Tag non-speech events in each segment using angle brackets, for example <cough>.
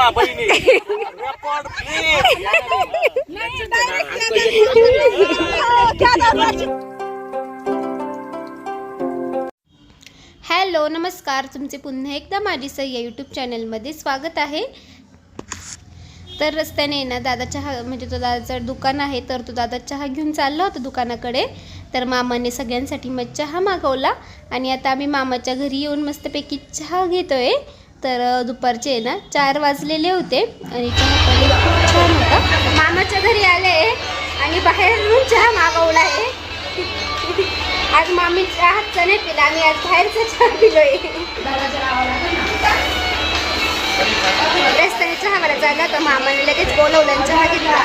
मा बहिणी record please hello नमस्कार. तुमचे पुन्हा एकदा माझी सही या यूट्यूब चॅनलमध्ये स्वागत आहे. तर रस्त्याने ना दादा चहा म्हणजे तो दादाचं दुकान आहे तर तो दादा चहा घेऊन चालला होता दुकानाकडे. तर मामाने सगळ्यांसाठी मग चहा मागवला आणि आता आम्ही मामाच्या घरी येऊन मस्तपैकी चहा घेतोय. तर दुपारचे ना चार वाजलेले होते आणि चहा खूप छान होता. मामाच्या घरी आले आणि बाहेरून चहा मागवला आहे. आज मामी हातचा नाही पिला आम्ही आज बाहेरचा चहा पिलोय. रस्त्याने मला चालला तर मामाने लगेच बोलवलं आणि चहा घेतला.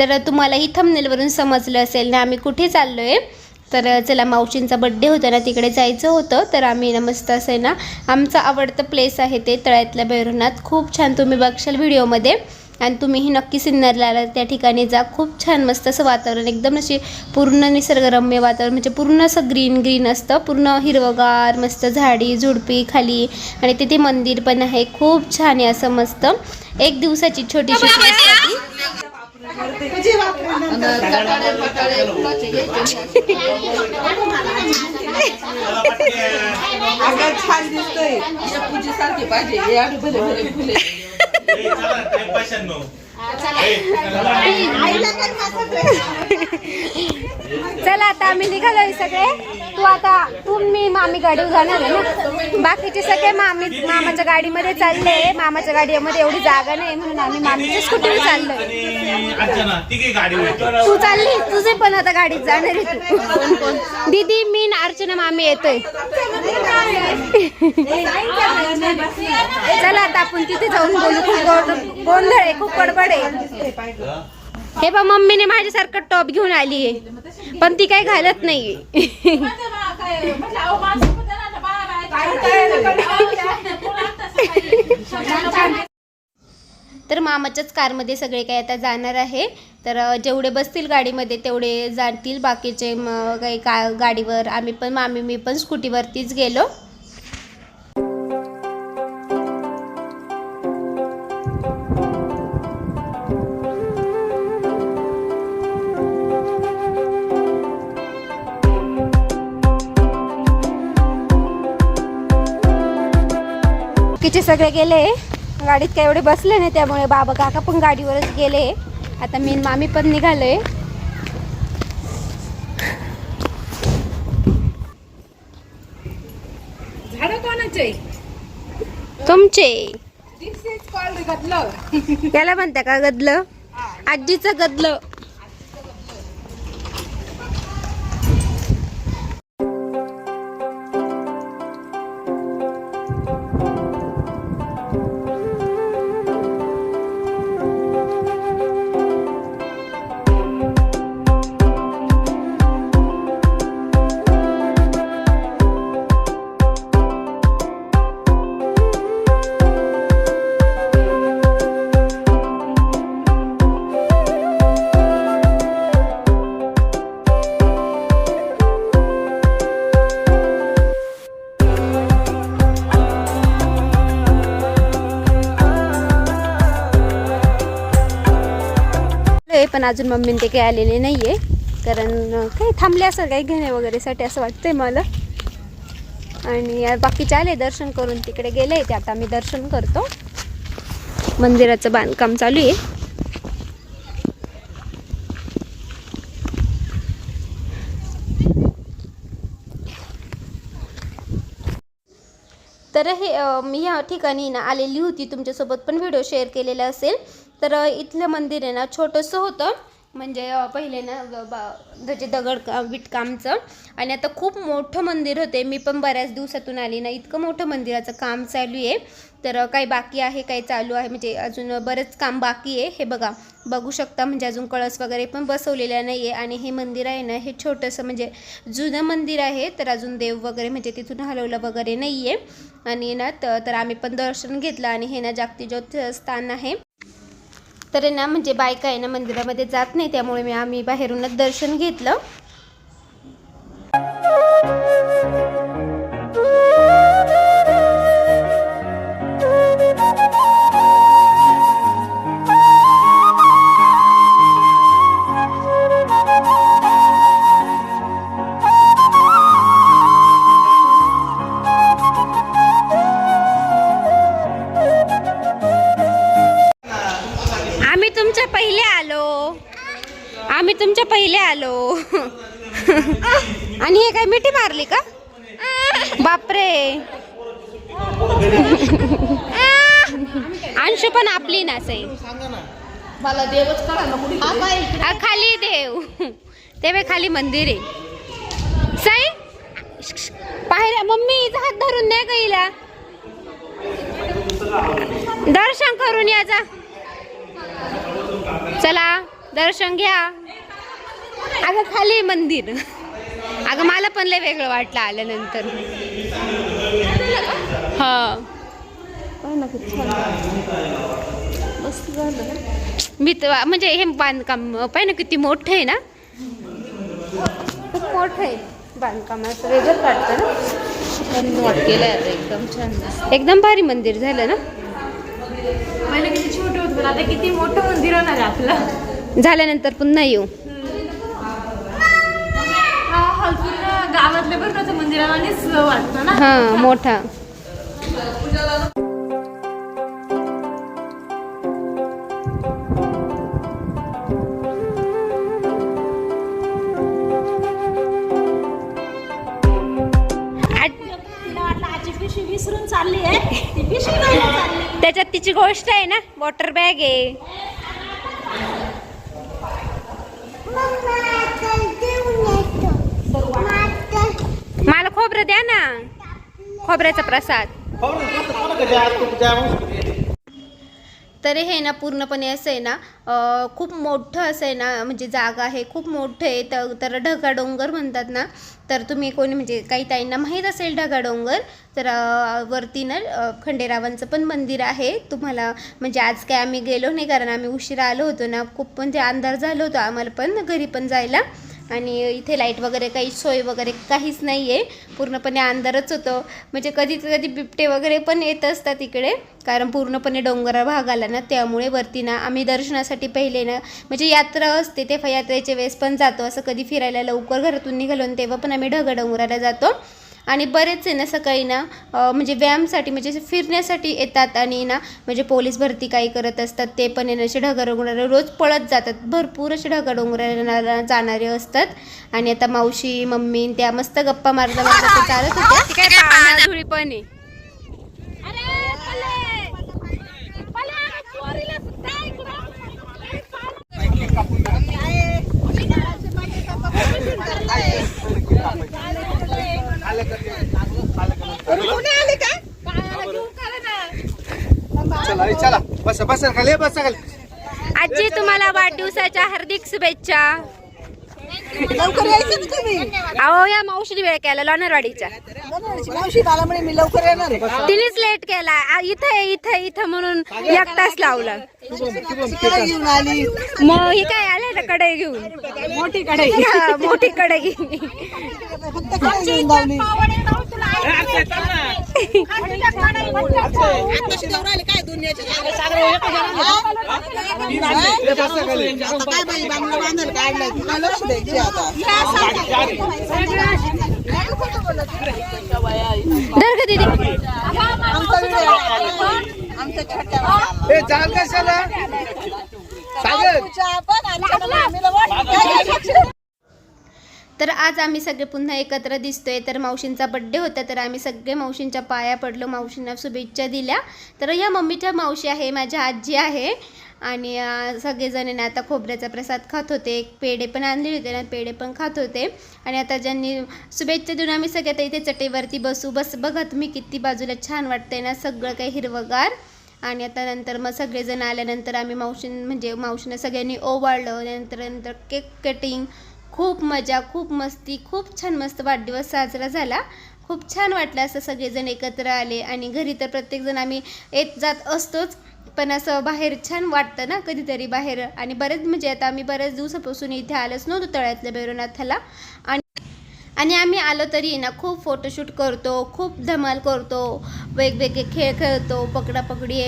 तर तुम्हालाही थंबनेलवरून समजलं असेल ना आम्ही कुठे चाललोय. तर चला मावशींचा बड्डे होता ना तिकडे जायचं होतं. तर आम्ही ना मस्त असं आहे ना आमचं आवडतं प्लेस आहे ते तळ्यातल्या भैरवनाथ खूप छान तुम्ही बघशाल व्हिडिओमध्ये आणि तुम्हीही नक्की सिन्नरला त्या ठिकाणी जा. खूप छान मस्त असं वातावरण एकदम अशी पूर्ण निसर्गरम्य वातावरण म्हणजे पूर्ण असं ग्रीन ग्रीन असतं. पूर्ण हिरवगार मस्त झाडी झुडपी खाली. आणि तिथे मंदिर पण आहे. खूप छान आहे असं मस्त. एक दिवसाची छोटीशी छान दिसतोय. या पूजेसारखी पाहिजे. चला आता आम्ही निघालोय सगळे. तू आता तू मी मामी गाडीवर जाणार आहे ना? बाकीचे सगळे मामी मामाच्या गाडीमध्ये चालले मामाच्या गाडीमध्ये एवढी जागा नाही म्हणून आम्ही मामीच्या स्कूटीवर चाललोय. तू चालली तुझे पण आता गाडीत जाणार आहे तू. दीदी मी न अर्चना मामी येतोय. चला आता आपण तिथे जाऊन बोलू. खूप गोंधळ आहे खूप गडबड आहे हे बा मम्मीने माझ्यासारखं टॉप घेऊन आली आहे. पण ती काही घालत नाही तर मामाच्याच कारमध्ये सगळे काही आता जाणार आहे. तर जेवढे बसतील गाडीमध्ये तेवढे जातील. बाकीचे काही का गाडीवर आम्ही पण मामी मी पण स्कूटीवरतीच गेलो. बाकीचे सगळे गेले. गाडीत काही एवढे बसले नाही त्यामुळे बाबा काका पण गाडीवरच गेले. आता मी मामी पण निघालोय. तुमचे. याला म्हणता का गदलं? आजीचं गदलं. पण अजून मम्मीने ते काही आलेले नाहीये. कारण काही थांबले असं काही घेणे वगैरेसाठी असं वाटतंय मला. आणि बाकीचे आले दर्शन करून तिकडे गेले ते आता मी दर्शन करतो. मंदिराचं बांधकाम चालू आहे. तर हे मी ह्या ठिकाणी ना आलेली होती. तुमच्यासोबत पण व्हिडिओ शेअर केलेला असेल. तर इथलं मंदिर आहे ना छोटंसं होतं. म्हणजे पहिले ना ग- बा- त्याचे दगड का विटकामचं. आणि आता खूप मोठं मंदिर होते. मी पण बऱ्याच दिवसातून आली ना इतकं मोठं मंदिराचं काम चालू आहे. तर काही बाकी आहे काही चालू आहे म्हणजे अजून बरंच काम बाकी आहे. हे बघा बघू शकता म्हणजे अजून कळस वगैरे पण बसवलेला नाही आहे आणि हे मंदिर आहे ना हे छोटंसं म्हणजे जुनं मंदिर आहे. तर अजून देव वगैरे म्हणजे तिथून हलवलं वगैरे नाही आहे आणि ना तर आम्ही पण दर्शन घेतलं. आणि हे ना जागतिक स्थान आहे. तर ना म्हणजे बायका आहे ना मंदिरामध्ये जात नाही त्यामुळे मी आम्ही बाहेरूनच दर्शन घेतलं. पहिले आलो. आम्ही तुमच्या पहिले आलो. आणि हे काय मिठी मारली का? बापरे. अंशू पण आपली ना सई. मला देवच खाली देव. तेव्हा खाली मंदिर आहे. साई पाहिल्या मम्मी हात धरून नाही गईला दर्शन करून याचा चला दर्शन घ्या. अगं खाली मंदिर. अगं मला पण लय वेगळं वाटलं आल्यानंतर. हा. मी तर म्हणजे हे बांधकाम पाहिजे ना किती मोठं आहे ना? खूप मोठं आहे बांधकाम असं वेगळंच वाटतं ना? आता एकदम छान. एकदम भारी मंदिर झालं ना? किती पण आता किती मोठं मंदिर होणार आहे आपलं. झाल्यानंतर पुन्हा येऊ. हा हॉल पूर्ण गावातल्या भरण्याचं मंदिरावानेच वाटतं ना. हां मोठा. विसरून चालली आहे. ती पिशवी नाही चालली त्याच्यात तिची गोष्ट आहे ना? वॉटर बॅग आहे. मला खोबरं द्या ना. खोबऱ्याचा प्रसाद. तर हे ना पूर्णपणे असं आहे ना खूप मोठं असं आहे ना म्हणजे जागा आहे खूप मोठं आहे. तर तर ढगाडोंगर म्हणतात ना तर तुम्ही कोणी म्हणजे काही ताईंना माहीत असेल ढगाडोंगर तर वरती ना खंडेरावांचं पण मंदिर आहे. तुम्हाला म्हणजे आज काय आम्ही गेलो नाही कारण आम्ही उशिरा आलो होतो ना खूप म्हणजे अंधार झालो होतो आम्हाला पण घरी पण जायला. आणि इथे लाइट वगैरे काही सोय वगैरे काहीच नाही आहे पूर्णपणे अंधारच होतं. म्हणजे कधी कधी बिबटे वगैरे पण येत असतात इकडे. कारण पूर्णपणे डोंगरा भाग आला ना त्यामुळे वरती ना आम्ही दर्शनासाठी पहिले ना म्हणजे यात्रा असते तेव्हा यात्रेच्या वेळेस पण जातो. असं कधी फिरायला लवकर घरातून निघालो तेव्हा पण आम्ही ढगा डोंगराला जातो. आणि बरेच आहे ना सकाळी ना म्हणजे व्यायामसाठी म्हणजे फिरण्यासाठी येतात आणि ना म्हणजे पोलीस भरती काही करत असतात ते पण आहे ना असे ढगा डोंगराला रोज पळत जातात. भरपूर असे ढगा डोंगराला जाणारे असतात. आणि आता मावशी मम्मी त्या मस्त गप्पा मारता मारता ते चालत होत्या. काय पाण्याधुळी चला चला. बसा बसा खाली बसा खाली. आजी तुम्हाला वाढदिवसाच्या हार्दिक शुभेच्छा. लवकर यायचं ना तुम्ही? अहो या मावशीने वेळ केला लोणारवाडीच्या. बनवायची मावशी मला म्हणे मी लवकर येणार आहे. तिनेच लेट केला. आ, इथं इथं इथं म्हणून एक तास लावला. काय घेऊन आली. मग ही काय आले ना कढई घेऊन? मोठी कढई. मोठी कढई. फक्त काय घेऊन लावली कशाला सागर पूजा पण आमच्या मामीला वाटलं काय तर आज आम्ही सगळे पुन्हा एकत्र दिसतोय. तर मावशींचा बड्डे होता तर आम्ही सगळे मावशींच्या पाया पडलो मावशींना शुभेच्छा दिल्या. तर या मम्मीच्या मावशी आहे माझ्या आजी आहे. आणि अं, सगळेजण आता खोबऱ्याचा प्रसाद खात होते. एक पेढे पण आणले होते ना पेढे पण खात होते. आणि आता ज्यांनी शुभेच्छा देऊन आम्ही सगळे आता इथे चटेवरती बसू. बस बघत मी किती बाजूला छान वाटतंय ना सगळं काही हिरवगार. आणि आता नंतर मग सगळेजण आल्यानंतर आम्ही मावशीं म्हणजे मावशीनं सगळ्यांनी ओवाळलं. नंतर नंतर केक कटिंग खूप मजा खूप मस्ती खूप छान मस्त वाढदिवस साजरा झाला. खूप छान वाटलं असं सगळेजण एकत्र आले आणि घरी तर प्रत्येकजण आम्ही येत जात असतोच. पण असं बाहेर छान वाटतं ना कधीतरी बाहेर. आणि बरेच म्हणजे आता आम्ही बऱ्याच दिवसापासून इथे आलोच नव्हतो तळ्यातल्या भैरवनाथाला. आणि आणि आम्ही आलो तरी ना खूप फोटोशूट करतो खूप धमाल करतो वेगवेगळे खेळ खेळतो पकडापकडी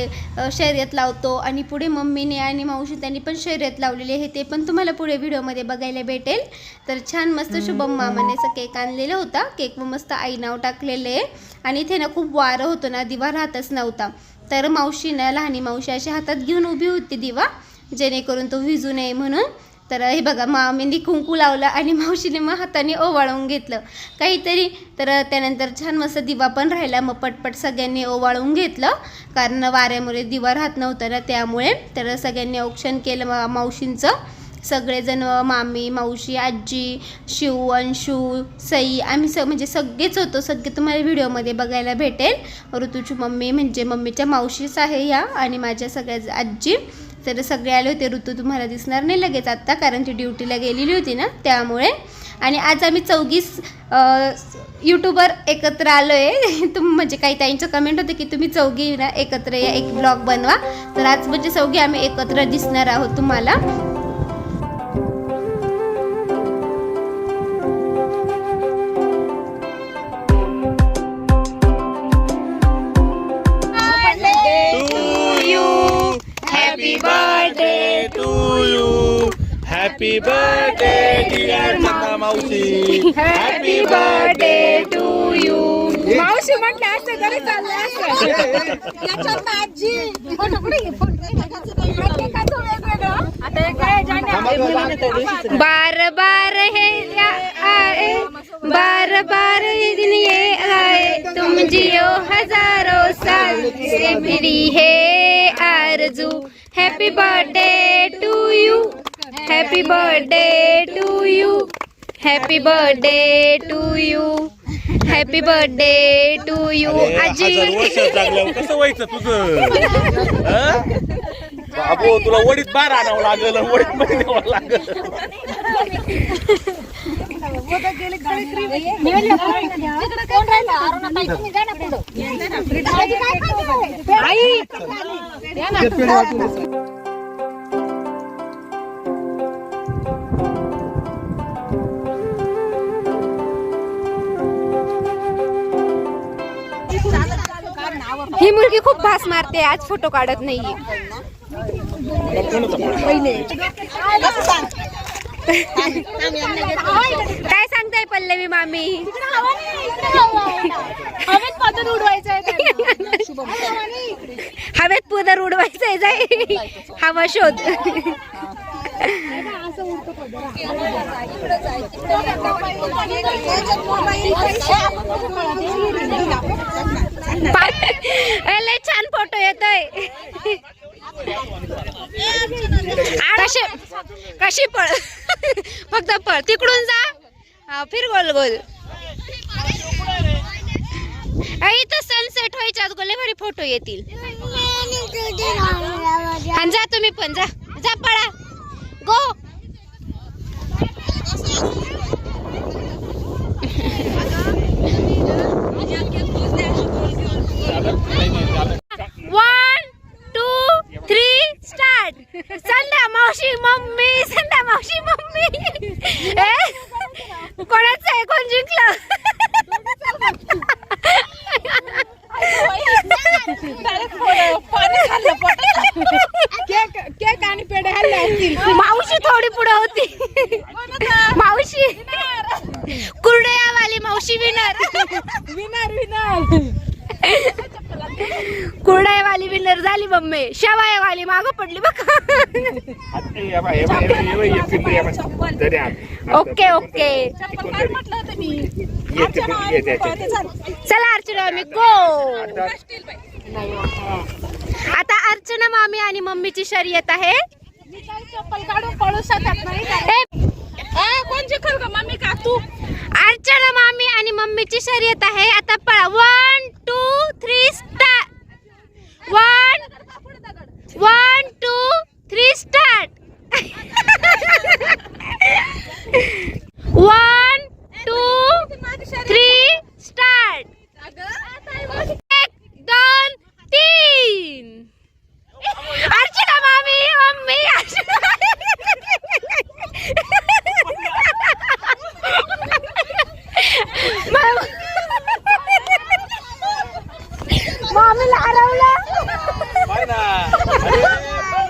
शर्यत लावतो आणि पुढे मम्मीने आणि मावशी त्यांनी पण शर्यत लावलेली आहे ते पण तुम्हाला पुढे व्हिडिओमध्ये बघायला भेटेल. तर छान मस्त शुभम मामाने असं केक आणलेला होता केक मस्त आई नाव टाकलेलं आहे. आणि इथे ना खूप वारं होतं ना दिवा राहतच नव्हता. तर मावशीनं लहानी मावशी अशा हातात घेऊन उभी होती दिवा जेणेकरून तो विजू नये म्हणून. तर हे बघा मामींनी कुंकू लावलं आणि मावशीने मग हाताने ओवाळून घेतलं. काहीतरी तर त्यानंतर छान मस्त दिवा पण राहिला. मग पटपट सगळ्यांनी ओवाळून घेतलं. कारण वाऱ्यामुळे दिवा राहत नव्हता ना त्यामुळे. तर सगळ्यांनी औक्षण केलं मा मावशींचं. सगळेजण मामी मावशी आजी शिव अंशू सई आम्ही स म्हणजे सगळेच होतो. सगळे तुम्हाला व्हिडिओमध्ये बघायला भेटेल. ऋतूची मम्मी म्हणजे मम्मीच्या मावशीच आहे ह्या आणि माझ्या सगळ्या आजी तर सगळे आले होते ऋतू तुम्हाला दिसणार नाही लगेच आत्ता कारण ती ड्युटीला गेलेली होती ना त्यामुळे. आणि आज आम्ही चौघीस यूट्यूबर एकत्र आलो आहे <laughs> तुम म्हणजे काही ताईंचं कमेंट होतं की तुम्ही चौघी ना एकत्र या एक ब्लॉग बनवा. तर आज म्हणजे चौघी आम्ही एकत्र दिसणार आहोत तुम्हाला. Happy birthday to you. Happy birthday, dear Chanda Mausi. Happy birthday to you. मावशी म्हटलं असं तरी चाललं असं याच्यात आजी फोटो कुठे घे? फोटो वेगवेगळं. आता जाण्या- बार बार है आए बार बार ये दिन ये आए तुम जियो हजारों साल से मेरी है आरजू। Happy birthday to you happy birthday to you happy birthday to you happy birthday to you आजी. कसं व्हायचं तुझं? बाबू तुला वडीत बार आणावं लागल वडीत मध्ये लागल. ही मुलगी खूप भास मारते आज फ़ोटो काढत नाहीये. काय हवा शोध. लय छान फोटो येतोय. कशी कशी पळ फक्त पळ. तिकडून जा. फिर गोल गोल. इथं सनसेट व्हायच्या गोले भारी फोटो येतील. आणि जा तुम्ही पण जा. जा पळा. Go one two three start Sandhya मावशी मम्मी. संध्या मावशी मम्मी. कोणाचं आहे? कोण जिंकलं केक केक आणि पेढे हल्ले असतील मावशी थोडी पुढे होती. मावशी. कुरडयावाली मावशी विनर विनर विनर कुरडयावाली विनर झाली मम्मी शेवायवाली माग पडली बघा. Okay okay. चला अर्चना मामी गो आता अर्चना मामी आणि मम्मीची शर्यत आहे. चप्पल काढून पळू शकत नाही कोण जिंकल मम्मी का? तू? अर्चना मामी आणि मम्मीची शर्यत आहे. आता पळा. One two three start one one two three start one two three start एक दोन तीन अर्चना मामी मम्मी अर्चना मामीला हरवलं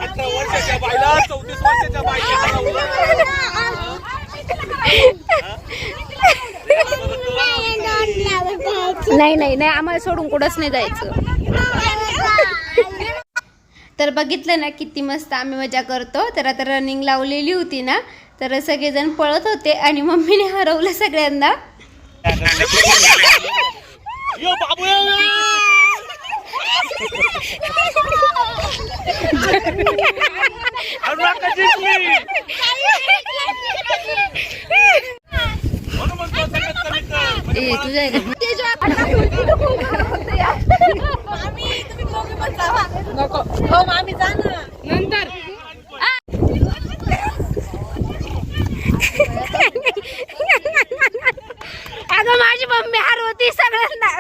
अठरा वर्षाच्या बाईला चौतीस वर्षाच्या बाईला नाही नाही नाही आम्हाला सोडून कुठंच नाही जायचं. तर बघितलं ना किती मस्त आम्ही मजा करतो. तर आता रनिंग लावलेली होती ना तर सगळेजण पळत होते आणि मम्मीने हरवलं सगळ्यांना. यो हो मामी जा ना. नंतर. अगं माझी मम्मी हरवती सगळ्यांना.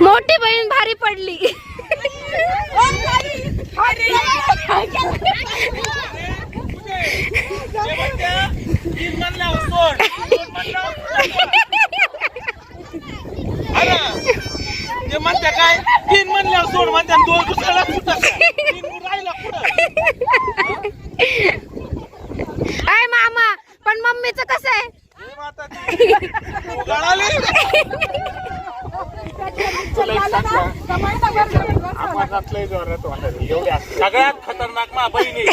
मोठी बहीण भारी पडली ते म्हणते, तीन म्हणल्यावर सोड. दोन म्हणल्यावर अरे, ते म्हणते काय तीन दोन दुसऱ्याला अय मामा पण मम्मीचं कसं आहे? सगळ्यात खतरनाक मा बहिणी. <laughs>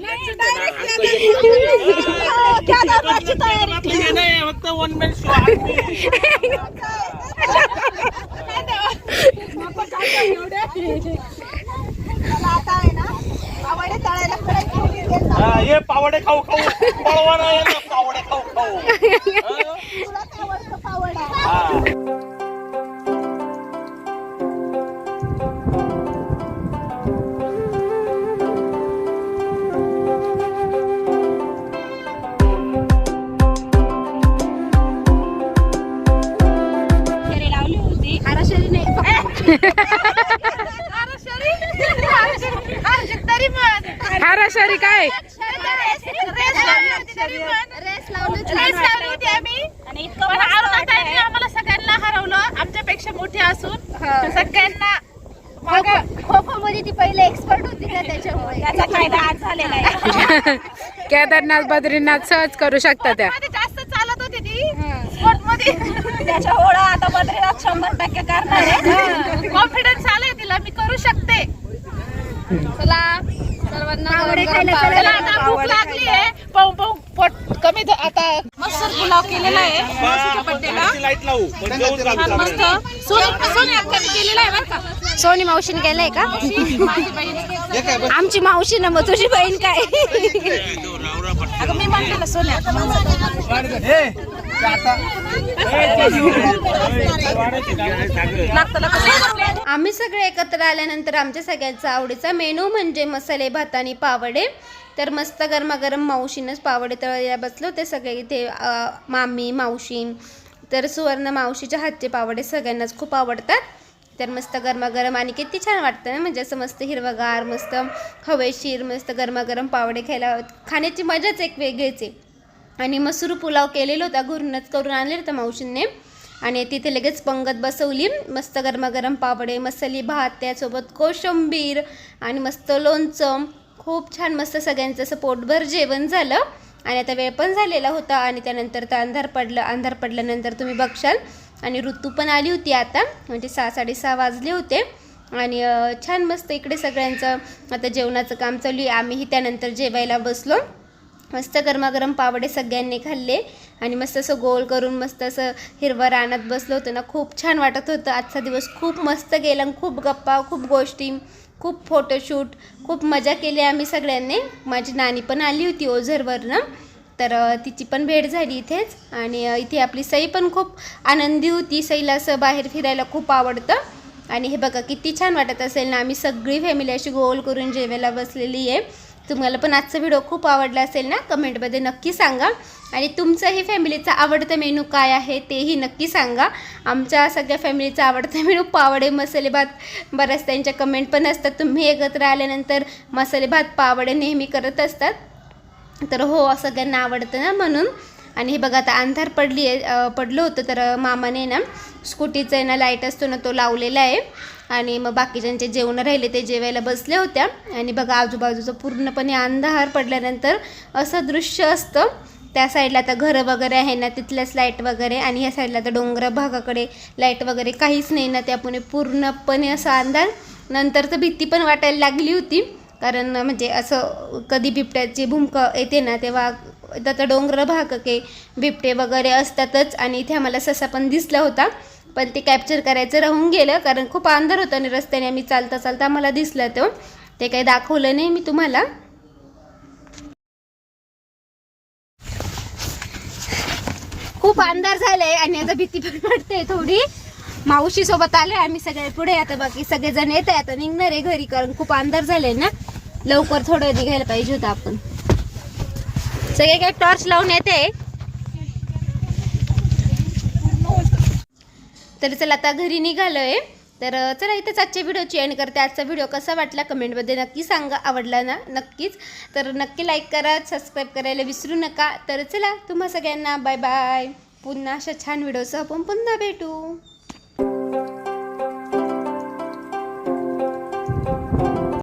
<laughs> <laughs> फक्त वन मॅन शो पावडे खाऊ खाऊ पळवाना ये ना पावडे खाऊ खाऊ हा. हाराशारी काय आम्हाला सगळ्यांना हरवलं. आमच्यापेक्षा मोठे असून सगळ्यांना मध्ये ती पहिले एक्सपर्ट होती त्याच्यामुळे. <laughs> त्याचा फायदा आज झालेला आहे. <laughs> केदारनाथ बद्रीनाथ सहज करू शकता त्या. मध्ये जास्त चालत होती ती. स्पोर्टमध्ये <laughs> त्याच्या ओळा आता बद्रीनाथ शंभर टक्के करणार आहे. कॉन्फिडन्स आलाय तिला. मी करू शकते. चला. कमी आता मस्त पुलाव केलेला आहे. सोनी मावशीने केलंय का? आमची मावशी ना मग तुझी बहीण काय? अगं मी म्हणते ना सोन्या आम्ही सगळे एकत्र आल्यानंतर आमच्या सगळ्यांचा आवडीचा मेनू म्हणजे मसाले भात आणि पावडे. तर मस्त गरमागरम मावशीनंच पावडे तळायला बसलो. ते सगळे इथे मामी मावशी तर सुवर्ण मावशीच्या हातचे पावडे सगळ्यांनाच खूप आवडतात. तर मस्त गरमागरम आणि किती छान वाटतं ना म्हणजे असं मस्त हिरवगार मस्त हवेशीर मस्त गरमागरम पावडे खायला खाण्याची मजाच एक वेगळीच आहे. आणि मसूर पुलाव केलेला होता घरूनच करून आणलेलं होता मावशींनी. आणि तिथे लगेच पंगत बसवली. मस्त गरमागरम पापडे मसाली भात त्यासोबत कोशिंबीर आणि मस्त लोणचं. खूप छान मस्त सगळ्यांचं असं पोटभर जेवण झालं. आणि आता वेळ पण झालेला होता आणि त्यानंतर तर अंधार पडलं अंधार पडल्यानंतर तुम्ही बघशाल. आणि ऋतू पण आली होती आता म्हणजे सहा साडेसहा वाजले होते. आणि छान मस्त इकडे सगळ्यांचं आता जेवणाचं काम चालू आहे. आम्हीही त्यानंतर जेवायला बसलो. मस्त गरमागरम पावडे सगळ्यांनी खाल्ले आणि मस्त असं गोल करून मस्त असं हिरवं रानात बसलो होतो ना खूप छान वाटत होतं. आजचा दिवस खूप मस्त गेला आणि खूप गप्पा खूप गोष्टी खूप फोटोशूट खूप मजा केली आम्ही सगळ्यांनी. माझी नानी पण आली होती ओझरवरनं तर तिची पण भेट झाली इथेच. आणि इथे आपली सई पण खूप आनंदी होती. सईला असं बाहेर फिरायला खूप आवडतं. आणि हे बघा किती छान वाटत असेल ना आम्ही सगळी फॅमिली अशी गोल करून जेवायला बसलेली आहे. तुम्हाला पण आजचा व्हिडिओ खूप आवडला असेल ना कमेंटमध्ये नक्की सांगा. आणि तुमचंही फॅमिलीचा आवडता मेनू काय आहे तेही नक्की सांगा. आमच्या सगळ्या फॅमिलीचा आवडता मेनू पावडे मसाले भात. बऱ्याच त्यांच्या कमेंट पण असतात. तुम्ही एकत्र आल्यानंतर मसाले भात पावडे नेहमी करत असतात. तर हो सगळ्यांना आवडतं ना म्हणून. आणि हे बघा आता अंधार पडली आहे पडलं होतं तर मामाने ना स्कूटीचा आहे ना लाइट असतो ना तो लावलेला आहे. आणि मग बाकीच्यांचे जेवणं राहिले ते जेवायला बसले होत्या. आणि बघा आजूबाजूचं पूर्णपणे अंधार पडल्यानंतर असं दृश्य असतं. त्या साईडला आता घरं वगैरे आहे ना तिथल्याच लाइट वगैरे आणि ह्या साईडला आता डोंगर भागाकडे लाइट वगैरे काहीच नाही ना त्यापुणे पूर्णपणे असा अंधार. नंतर तर भीती पण वाटायला लागली होती. कारण म्हणजे असं कधी बिबट्याची भूमकं येते ना तेव्हा तर डोंगर भाग के बिबटे वगैरे असतातच आणि इथे आम्हाला ससा पण दिसला होता. पण ते कॅप्चर करायचं राहून गेलं कारण खूप अंधार होतं आणि रस्त्याने आम्ही चालता चालता मला दिसलं तो. ते काही दाखवलं नाही मी तुम्हाला. खूप अंधार झालाय आणि आता भीती पण वाटते थोडी. मावशी सोबत आले आम्ही सगळे पुढे आता बाकी सगळेजण येत आहे आता निघणार आहे घरी कारण खूप अंधार झालाय ना. लवकर थोडं निघायला पाहिजे होतं आपण. सगळे काही टॉर्च लावून येते. तर चला आता घरी निघालोय. तर चला इथेच आजच्या व्हिडिओची एंड करते. आजचा व्हिडिओ कसा वाटला कमेंटमध्ये नक्की सांगा. आवडला ना? नक्कीच. तर नक्की लाईक करा सबस्क्राईब करायला विसरू नका. तर चला तुम्हा सगळ्यांना बाय बाय पुन्हा अशा छान व्हिडिओसह आपण पुन्हा भेटू.